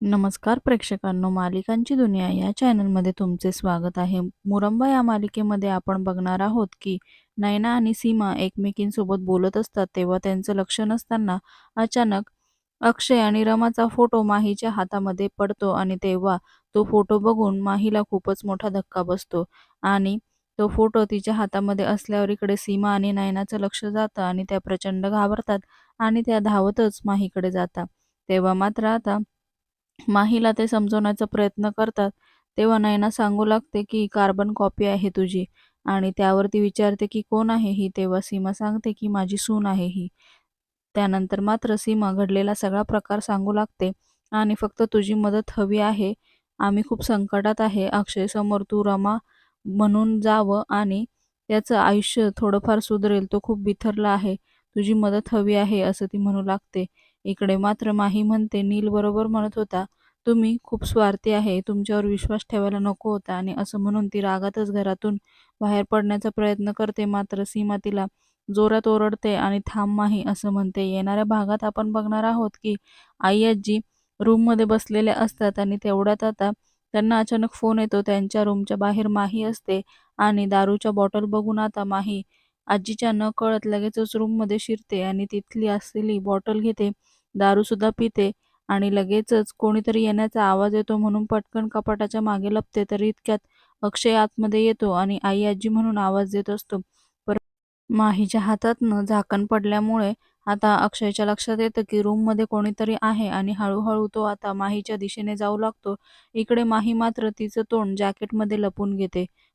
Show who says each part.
Speaker 1: नमस्कार प्रेक्षकांनो मालिकांची दुनिया या चॅनलमध्ये तुमचे स्वागत आहे. मुरंबा या मालिकेमध्ये आपण बघणार आहोत की नैना आणि सीमा एकमेकींसोबत बोलत असतात तेव्हा त्यांचं लक्ष नसताना अचानक अक्षय आणि रमाचा फोटो माहीच्या हातामध्ये पडतो आणि तेव्हा तो फोटो बघून माहीला खूपच मोठा धक्का बसतो आणि तो फोटो तिच्या हातामध्ये असल्यावर इकडे सीमा आणि नयनाचं लक्ष जातं आणि त्या प्रचंड घाबरतात आणि त्या धावतच माहीकडे जातात. तेव्हा मात्र आता माहीला ते समजवण्याचा प्रयत्न करतात तेव्हा नयना सांगू लागते की कार्बन कॉपी आहे तुझी. आणि त्यावरती विचारते की कोण आहे ही? तेव्हा सीमा सांगते की माझी सून आहे ही. त्यानंतर मात्र सीमा घडलेला सगळा प्रकार सांगू लागते आणि फक्त तुझी मदत हवी आहे. आम्ही खूप संकटात आहे. अक्षय समोर तू रमा म्हणून जावं आणि त्याचं आयुष्य थोडंफार सुधरेल. तो खूप बिथरला आहे. तुझी मदत हवी आहे असं ती म्हणू लागते. इकडे मात्र माही म्हणते नील बरोबर म्हणत होता तुम्ही खूप स्वार्थी आहे तुमच्यावर विश्वास ठेवायला नको होता. आणि असं म्हणून ती रागातच घरातून बाहेर पडण्याचा प्रयत्न करते मात्र सीमा तिला जोरात ओरडते आणि थांब माही असं म्हणते. येणाऱ्या भागात आपण बघणार आहोत की आई आजी रूममध्ये बसलेल्या असतात आणि तेवढ्यात आता त्यांना अचानक फोन येतो. त्यांच्या रूमच्या बाहेर माही असते आणि दारूच्या बॉटल बघून आता माही आजीच्या न कळत लगेचच रूममध्ये शिरते आणि तिथली असलेली बॉटल घेते दारूसुद्धा पिते आणि लगेचच कोणीतरी येण्याचा आवाज येतो म्हणून पटकन कपाटाच्या मागे लपते तर इतक्यात अक्षय आतमध्ये येतो आणि आई आजी म्हणून आवाज देत असतो. पर माहीच्या हातातनं झाकण पडल्यामुळे आता अक्षयच्या लक्षात येतं की रूममध्ये कोणीतरी आहे आणि हळूहळू तो आता माहीच्या दिशेने जाऊ लागतो. इकडे माही मात्र तिचं तोंड जॅकेटमध्ये लपून घेते.